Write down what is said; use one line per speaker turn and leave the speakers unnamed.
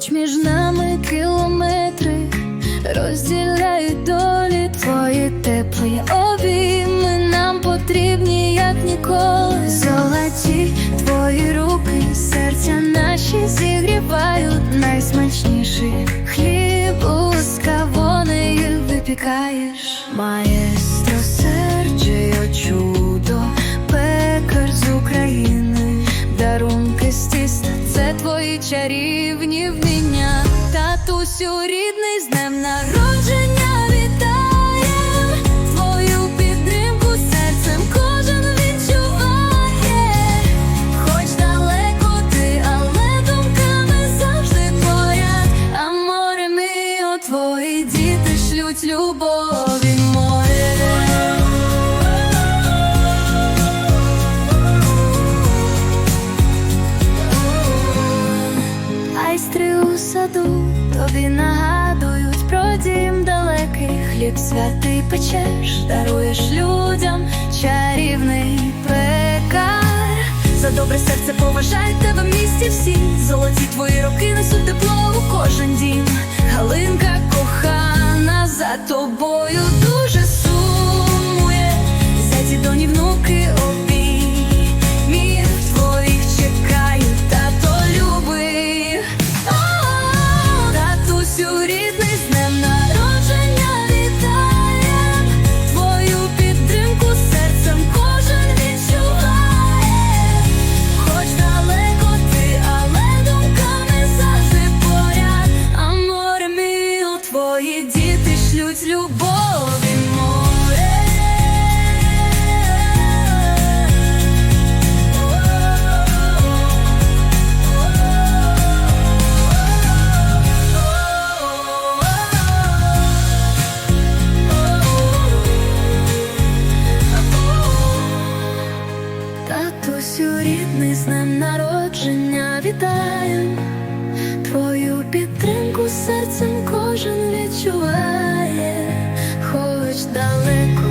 Хоч між нами кілометри розділяють долі твої теплі обійми нам потрібні, як ніколи. Золоті твої руки, серця наші зігрівають найсмачніший хліб з кавонею випікаєш. Маєстро Серджіо чудо, пекар з України, дарунки з тіста, це твої чарівні вміння. Татусю рідний з днем народження вітає твою підтримку серцем кожен відчуває. Хоч далеко ти, але думками завжди поряд. А море міо, твої діти шлють любові у саду тобі нагадують про дім далекий хліб святий печеш, даруєш людям чарівний пекар. За добре серце поважають тебе в місті всі. Золоті твої роки несуть тепло у кожен дім. Твої діти шлють любові Татусю рідний з днем народження вітаю. Твою підтримку серцем далеко.